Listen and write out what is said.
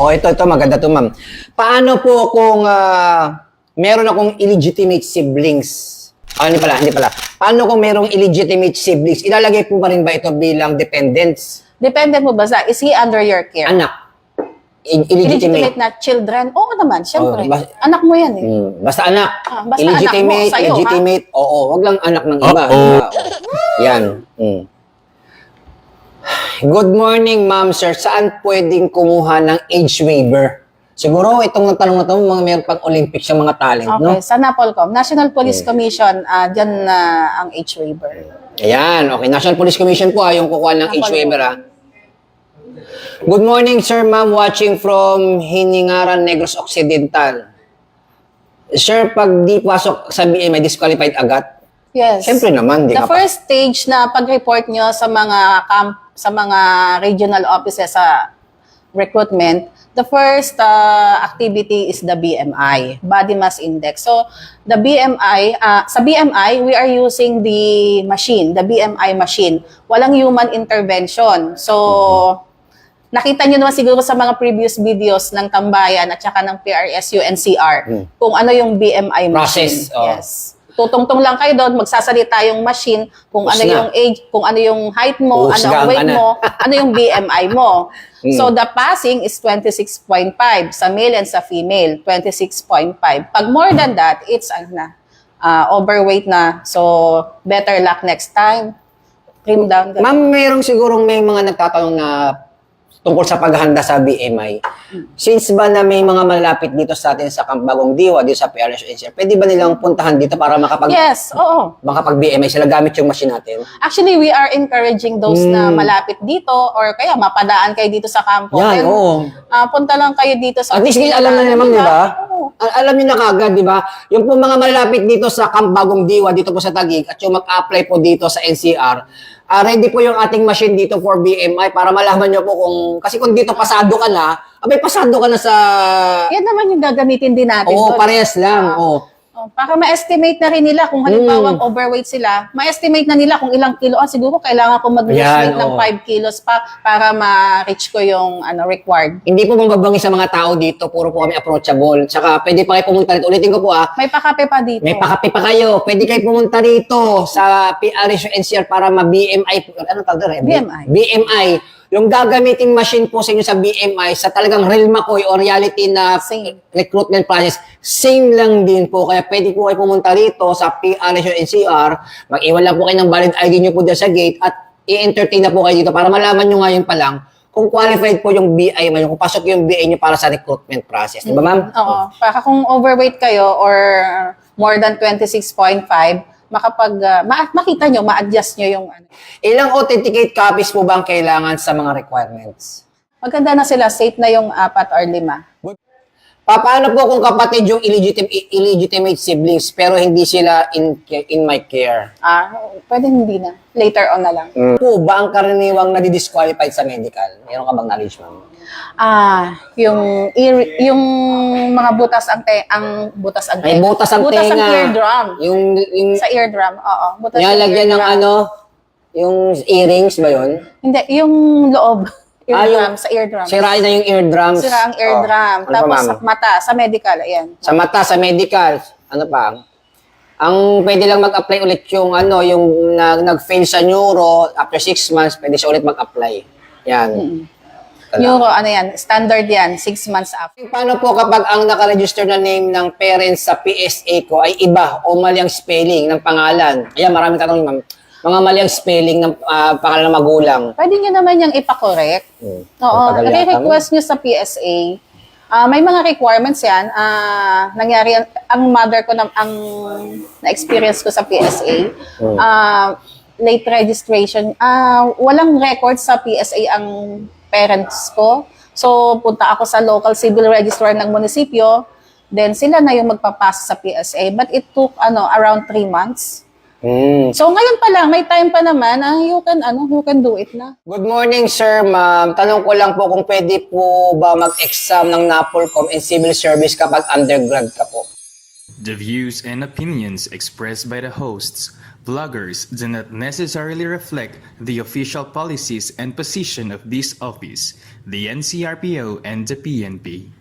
O ito, ito, maganda to ma'am. Paano po kung ah, meron akong illegitimate siblings? Ah, hindi pala, hindi pala. Paano kung merong illegitimate siblings? Ilalagay po ba rin ba ito bilang dependents? Depende mo ba sa, is he under your care? Anak. I- Illegitimate illegitimate. na children? Oo naman, syempre. Oh, bas- anak mo yan eh. Hmm, basta anak. Ah, basta illegitimate, anak mo, sa'yo, legitimate. Oo, wag lang anak ng iba. Uh-oh. Diba? Yan. Hmm. Good morning, ma'am, sir. Saan pwedeng kumuha ng age waiver? Siguro itong tanong na ito, mga meron pang Olympics yung mga talent, no? Okay, sa NAPOLCOM, National Police Commission, ah dyan na ang age waiver. Ayan, okay. National Police Commission po ah, yung kukuha ng age waiver ah. Good morning, sir, ma'am. Watching from Hiningaran, Negros Occidental. Sir, pag di pasok sa BMI, disqualified agad? Yes. Siyempre naman, di The ka pa. first stage na pag-report nyo sa mga camp, sa mga regional offices sa recruitment, the first uh, activity is the BMI, Body Mass Index. So, the BMI, uh, sa BMI, we are using the machine, the BMI machine. Walang human intervention. So, nakita nyo naman siguro sa mga previous videos ng Tambayan at saka ng PRSU NCR Hmm. kung ano yung BMI machine. Process, oh. Yes. Tutungtong lang kayo doon, magsasalita yung machine kung ano Husga. yung age, kung ano yung height mo, ano Husga ang weight na. mo, ano yung BMI mo. Hmm. So the passing is 26.5 sa male and sa female, 26.5. Pag more than that, it's ano na, ah, overweight na. So better luck next time. Trim down. Ma'am, merong sigurong may mga nagtatanong na tungkol sa paghahanda sa BMI. Since ba na may mga malapit dito sa atin sa Camp Bagong Diwa, dito sa PRS NCR, pwede ba nilang puntahan dito para makapag, Yes, oo. makapag-BMI sila gamit yung machine natin? Actually, we are encouraging those na Hmm. malapit dito or kaya mapadaan kayo dito sa kampo. Yan, Then, oo. ah, punta lang kayo dito sa At least alam na naman, di ba? Alam niyo na kagad, di ba? Yung po mga malapit dito sa Camp Bagong Diwa, dito po sa Taguig, at yung mag-apply po dito sa NCR, ah, ready po yung ating machine dito for BMI para malaman niyo po kung, kasi kung dito pasado ka na, abay pasado ka na sa, Yan naman yung gagamitin din natin. oo, doon. parehas lang, oo. Oh, para ma-estimate na rin nila kung halimbawa Mm. overweight sila, ma-estimate na nila kung ilang kilo. Ah, siguro kailangan ko mag-lose weight ng oo. 5 kilos pa para ma-reach ko yung ano required. Hindi po mababangi sa mga tao dito, puro po kami approachable. Tsaka pwede pa kayo pumunta rito. Ulitin ko po ah, May pakape pa dito. may pakape pa kayo. Pwede kayo pumunta rito sa PRS NCR para ma-BMI. Ano tawag doon? BMI. BMI. Yung gagamiting machine po sa inyo sa BMI, sa talagang real McCoy o reality na Same. recruitment process, same lang din po. Kaya pwede po kayo pumunta rito sa PRS NCR, mag-iwan lang po kayo ng valid ID nyo po dyan sa gate at i-entertain na po kayo dito para malaman nyo ngayon pa lang kung qualified po yung BI man, kung pasok yung BI nyo para sa recruitment process. Di ba, ma'am? Oo. Para kung overweight kayo or more than 26.5, makapag ah, ma- makita nyo, ma-adjust nyo yung ano. Ilang authenticate copies po ba ang kailangan sa mga requirements? Maganda na sila, safe na yung apat or lima. Pa- Paano po kung kapatid yung illegitimate, illegitimate siblings pero hindi sila in, in my care? Ah, pwede hindi na. Later on na lang. Po ba ang karaniwang nadidisqualified sa medical? Meron ka bang knowledge, ma'am? Ah, yung yung mga butas ang te, ang butas ang Ay, te- butas ang butas tenga. ang eardrum. Yung, yung Sa eardrum, oo. Butas ang nilalagyan ng ano, yung earrings ba yun? Hindi, yung loob. Ah, Eardrum, yung- sa eardrum. Sira na yung eardrums. Sira ang eardrum. Oh, ano pa, Tapos ma'am? sa mata, sa medical, ayan. Sa mata, sa medical, ano pa? Ang pwede lang mag-apply ulit yung ano, yung nag, nag-fail sa neuro, after six months, pwede siya ulit mag-apply. Yan. Wala. Neuro, ano yan, standard yan, six months after. Paano po kapag ang nakaregister na name ng parents sa PSA ko ay iba o mali ang spelling ng pangalan? Ayan, maraming tanong, ma'am. Mga mali ang spelling ng ah, pangalan ng magulang. Pwede nyo naman yung ipakorek. Hmm. Oo, i-request nyo sa PSA. Ah, may mga requirements yan. Ah, nangyari, ang mother ko, na, ang na-experience ko sa PSA, Hmm. ah, late registration, ah, walang record sa PSA ang parents ko. So, punta ako sa local civil registrar ng munisipyo, then sila na yung magpapasa sa PSA. But it took ano around three months. Hmm. So, ngayon pa lang, may time pa naman, ah, you can, ano, you can do it na. Good morning, sir, ma'am. Tanong ko lang po kung pwede po ba mag-exam ng NAPOLCOM and civil service kapag undergrad ka po. The views and opinions expressed by the hosts vloggers do not necessarily reflect the official policies and position of this office, the NCRPO, and the PNP.